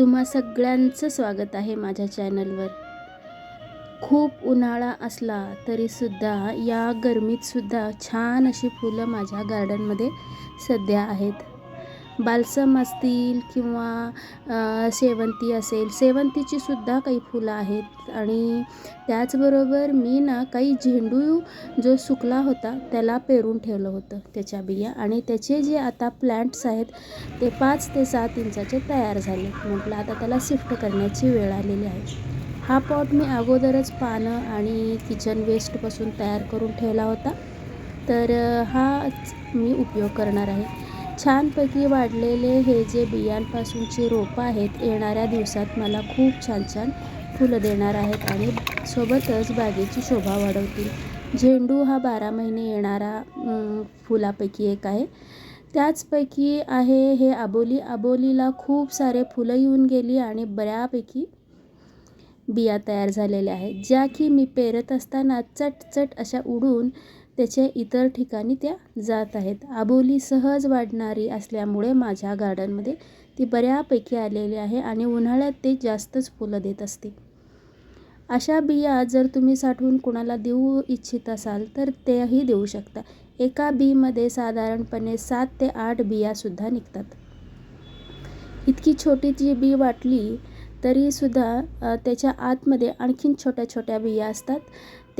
तुम्हा सगळ्यांचं स्वागत आहे माझ्या चॅनलवर. खूप उन्हाळा असला तरीसुद्धा या गरमीतसुद्धा छान अशी फुलं माझ्या गार्डनमध्ये सध्या आहेत. बालसम असतील किंवा शेवंती असेल शेवंतीचीसुद्धा काही फुलं आहेत. आणि त्याचबरोबर मी ना काही झेंडू जो सुकला होता त्याला पेरून ठेवलं होतं त्याच्या बिया. आणि त्याचे जे आता प्लॅन्ट्स आहेत ते पाच ते सात इंचाचे तयार झाले. म्हटलं आता त्याला शिफ्ट करण्याची वेळ आलेली आहे. हा पॉट मी अगोदरच पानं आणि किचन वेस्टपासून तयार करून ठेवला होता. तर हा हाच मी उपयोग करणार आहे. छानपैकी वाढलेले हे जे बियांपासूनची रोपं आहेत येणाऱ्या दिवसात मला खूप छान छान फुलं देणार आहेत आणि सोबतच बागेची शोभा वाढवतील. झेंडू हा बारा महिने येणारा फुलापैकी एक आहे. त्याचपैकी आहे हे आबोली. आबोलीला खूप सारे फुलं येऊन गेली आणि बऱ्यापैकी बिया तयार झालेल्या आहेत. ज्या की मी पेरत असताना चटचट अशा उडून त्याच्या इतर ठिकाणी त्या जात आहेत. आबोली सहज वाढणारी असल्यामुळे माझ्या गार्डनमध्ये ती बऱ्यापैकी आलेली आहे आणि उन्हाळ्यात ते जास्तच फुलं देत असते. अशा बिया जर तुम्ही साठवून कुणाला देऊ इच्छित असाल तर तेही देऊ शकता. एका बीमध्ये साधारणपणे सात ते आठ बियासुद्धा निघतात. इतकी छोटी जी बी वाटली तरीसुद्धा त्याच्या आतमध्ये आणखीन छोट्या छोट्या बिया असतात.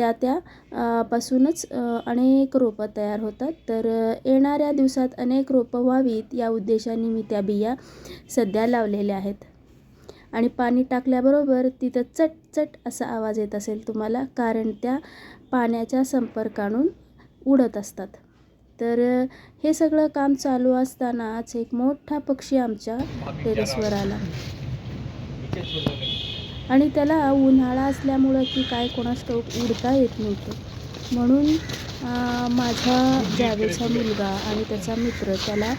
त्या त्या पासूनच अनेक रोपं तयार होतात. तर येणाऱ्या दिवसात अनेक रोपं व्हावीत या उद्देशाने मी त्या बिया सध्या लावलेल्या आहेत. आणि पाणी टाकल्याबरोबर तिथं चट चट असा आवाज येत असेल तुम्हाला कारण त्या पाण्याच्या संपर्कातून उडत असतात. तर हे सगळं काम चालू असतानाच एक मोठा पक्षी आमच्या टेरेसवर आला. आणि त्याला उन्हाळा असल्यामुळं की काय कोणास ठाऊक उडता येत नव्हतं. म्हणून माझा जावेचा मुलगा आणि त्याचा मित्र त्याला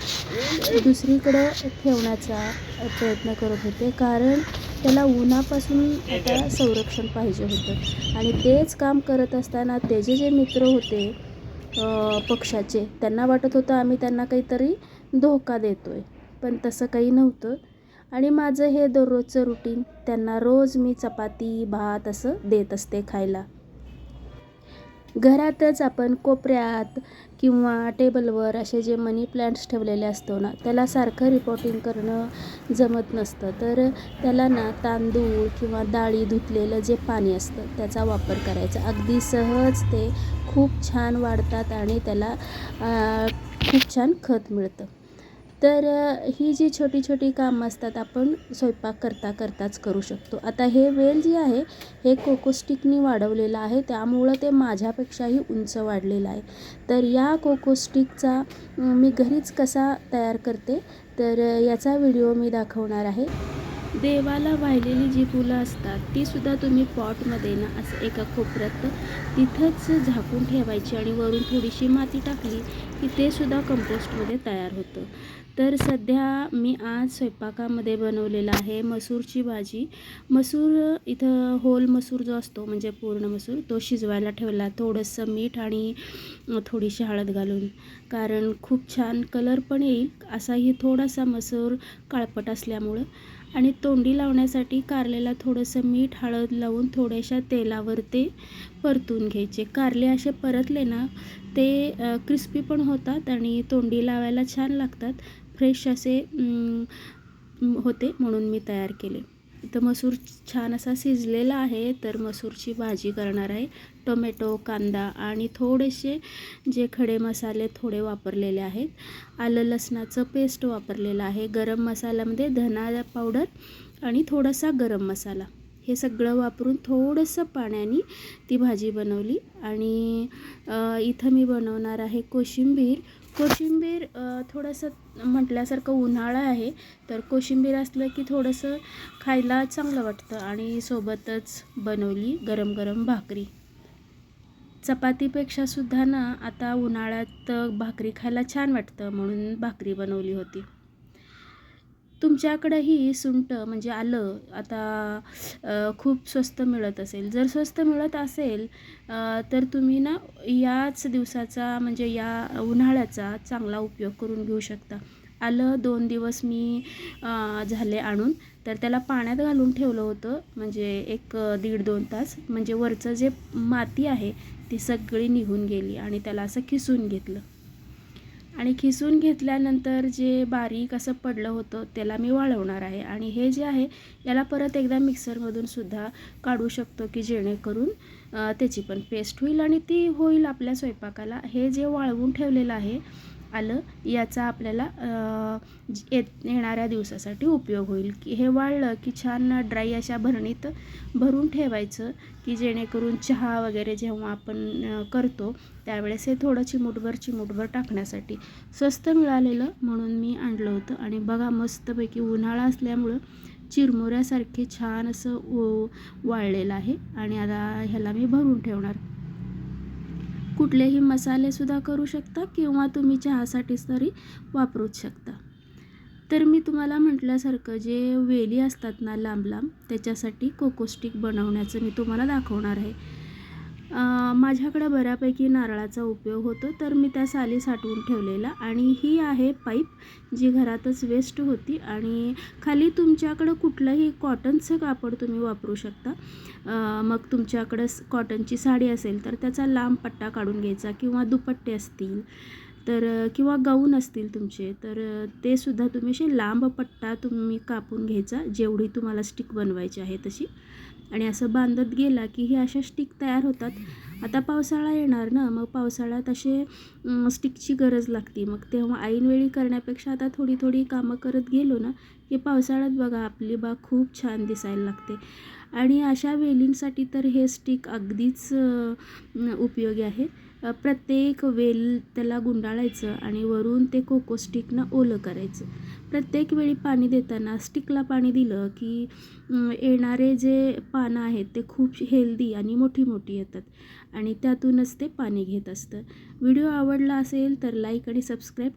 दुसरीकडं ठेवण्याचा प्रयत्न करत होते. कारण त्याला उन्हापासून आता संरक्षण पाहिजे होतं. आणि तेच काम करत असताना त्याचे जे मित्र होते पक्षाचे त्यांना वाटत होतं आम्ही त्यांना काहीतरी धोका देतो आहे पण तसं काही नव्हतं. आणि माझं हे दररोजचं रुटीन त्यांना रोज मी चपाती भात असं देत असते खायला. घरातच आपण कोपऱ्यात किंवा टेबलवर असे जे मनी प्लॅन्ट्स ठेवलेले असतो ना त्याला सारखं रिपोर्टिंग करणं जमत नसतं. तर त्याला ना तांदूळ किंवा डाळी धुतलेलं जे पाणी असतं त्याचा वापर करायचा. अगदी सहज ते खूप छान वाढतात आणि त्याला खूप छान खत मिळतं. तर ही जी छोटी छोटी कामं असतात आपण स्वयंपाक करता करताच करू शकतो. आता हे वेल जे आहे हे कोकोस्टिकनी वाढवलेलं आहे. त्यामुळं ते माझ्यापेक्षाही उंच वाढलेलं आहे. तर या कोकोस्टिकचा मी घरीच कसा तयार करते तर याचा व्हिडिओ मी दाखवणार आहे. देवाला वाहिलेली जी फुलं असतात ती सुद्धा तुम्ही पॉटमध्ये ना असं एका कोपऱ्यात तिथंच झाकून ठेवायची आणि वरून थोडीशी माती टाकली की ते सुद्धा कंपोस्टमध्ये तयार होतं. तर सध्या मी आज स्वयंपाकामध्ये बनवलेला आहे मसूरची भाजी. मसूर इथं होल मसूर जो असतो म्हणजे पूर्ण मसूर तो शिजवायला ठेवला. थोडंसं मीठ आणि थोडीशी हळद घालून. कारण खूप छान कलर पण येईल असाही थोडासा मसूर काळपट असल्यामुळं. आणि तोंडी लावण्यासाठी कारलेला थोडंसं मीठ हळद लावून थोड्याशा तेलावर ते परतून घ्यायचे. कारले असे परतले ना ते क्रिस्पी पण होतात आणि तोंडी लावायला छान लागतात. फ्रेश असे होते म्हणून मी तयार केले. तर मसूर छान असा शिजलेला आहे तर मसूरची भाजी करणार आहे. टोमॅटो कांदा आणि थोडेसे जे खडे मसाले थोडे वापरलेले आहेत. आलं लसणाचं पेस्ट वापरलेलं आहे. गरम मसाल्यामध्ये धना पावडर आणि थोडासा गरम मसाला. हे सगळं वापरून थोडंसं पाण्याने ती भाजी बनवली. आणि इथं मी बनवणार आहे कोशिंबीर कोशिंबीर थोडंसं म्हटल्यासारखं उन्हाळा आहे तर कोशिंबीर असलं की थोडंसं खायला चांगलं वाटतं आणि सोबतच बनवली गरम गरम भाकरी. चपातीपेक्षा सुद्धा ना आता उन्हाळ्यात भाकरी खायला छान वाटतं म्हणून भाकरी बनवली होती. तुमच्याकडंही सुंठ म्हणजे आलं आता खूप स्वस्त मिळत असेल. जर स्वस्त मिळत असेल तर तुम्ही ना याच दिवसाचा म्हणजे या उन्हाळ्याचा चांगला उपयोग करून घेऊ शकता. आलं दोन दिवस मी झाले आणून तर त्याला पाण्यात घालून ठेवलं होतं म्हणजे एक दीड दोन तास. म्हणजे वरचं जे माती आहे ती सगळी निघून गेली आणि त्याला असं खिसून घेतलं. आणि खिसून घेतल्यानंतर जे बारीक असं पडलं होतं त्याला मी वाळवणार आहे. आणि हे जे आहे याला परत एकदा मिक्सरमधून सुद्धा काढू शकतो की जेणेकरून त्याची पण पेस्ट होईल आणि ती होईल आपल्या स्वयंपाकाला. हे जे वाळवून ठेवलेलं आहे आलं याचा आपल्याला येत येणाऱ्या दिवसासाठी उपयोग होईल. की हे वाळलं की छान ड्राई अशा भरणीत भरून ठेवायचं की जेणेकरून चहा वगैरे जेव्हा आपण करतो त्यावेळेस हे थोडं चिमूटभर चिमूटभर टाकण्यासाठी स्वस्त मिळालेलं म्हणून मी आणलं होतं. आणि बघा मस्तपैकी उन्हाळा असल्यामुळं चिरमुऱ्यासारखे छान असं वाळलेलं आहे. आणि आता ह्याला मी भरून ठेवणार. कुठलेही मसालेसुद्धा करू शकता किंवा तुम्ही चहासाठीच तरी वापरूच शकता. तर मी तुम्हाला म्हटल्यासारखं जे वेली असतात ना लांब लांब त्याच्यासाठी कोकोस्टिक बनवण्याचं मी तुम्हाला दाखवणार आहे. माझ्याकडं बऱ्यापैकी नारळाचा उपयोग होतो तर मी त्या साली साठवून ठेवलेला. आणि ही आहे पाईप जी घरातच वेस्ट होती. आणि खाली तुमच्याकडं कुठलंही कॉटनचं कापड तुम्ही वापरू शकता. मग तुमच्याकडं कॉटनची साडी असेल तर त्याचा लांब पट्टा काढून घ्यायचा किंवा दुपट्टे असतील. तर किंवा गाऊन असतील तुमचे तर ते सुद्धा तुम्ही असे लांब पट्टा तुम्ही कापून घ्यायचा जेवढी तुम्हाला स्टिक बनवायची आहे तशी. आणि असं बांधत गेला की हे अशा स्टिक तयार होतात. आता पावसाळा येणार ना मग पावसाळ्यात असे स्टिकची गरज लागते. मग तेव्हा ऐनवेळी करण्यापेक्षा आता थोडी थोडी कामं करत गेलो ना की पावसाळ्यात बघा आपली बाग खूप छान दिसायला लागते. आणि अशा वेलींसाठी तर हे स्टिक अगदीच उपयोगी आहे. प्रत्येक वेल त्याला गुंडाळायचं आणि वरून ते कोको स्टिकनं ओलं करायचं. प्रत्येक वेळी पाणी देताना स्टिकला पाणी दिलं की येणारे जे पानं आहेत ते खूप हेल्दी आणि मोठी मोठी येतात आणि त्यातूनच ते पाणी घेत असतं. व्हिडिओ आवडला असेल तर लाईक आणि सबस्क्राईब